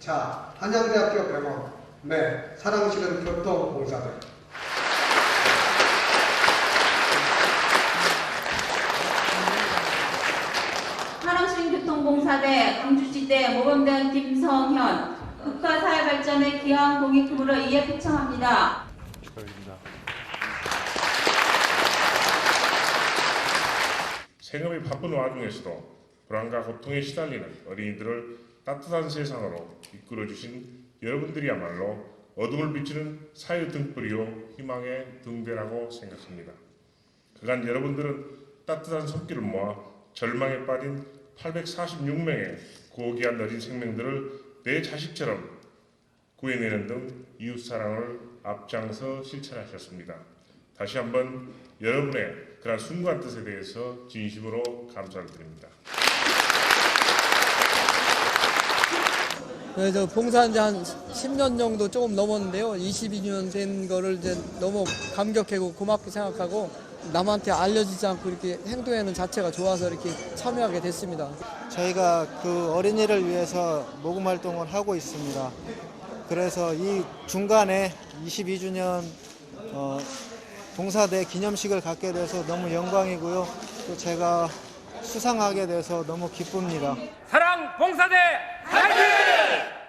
자, 한양대학교 병원. 매 사랑실은 교통공사들 사랑시민교통공사대 광주지대 모범대원 김성현 국가 사회 발전에 기여한 공익금으로 이에 표창합니다. 축하드립니다. 생업이 바쁜 와중에서도 불안과 고통에 시달리는 어린이들을 따뜻한 세상으로 이끌어주신 여러분들이야말로 어둠을 비추는 사회 등불이요 희망의 등대라고 생각합니다. 그간 여러분들은 따뜻한 손길을 모아 절망에 빠진 846명의 고귀한 어린 생명들을 내 자식처럼 구해내는 등 이웃사랑을 앞장서 실천하셨습니다. 다시 한번 여러분의 그런 순간 뜻에 대해서 진심으로 감사를 드립니다. 그래서 봉사한 지 한 10년 정도 조금 넘었는데요. 22년 된 거를 이제 너무 감격하고 고맙게 생각하고 남한테 알려지지 않고 이렇게 행동하는 자체가 좋아서 이렇게 참여하게 됐습니다. 저희가 그 어린이를 위해서 모금 활동을 하고 있습니다. 그래서 이 중간에 22주년 어, 봉사대 기념식을 갖게 돼서 너무 영광이고요. 또 제가 수상하게 돼서 너무 기쁩니다. 사랑 봉사대 화이팅!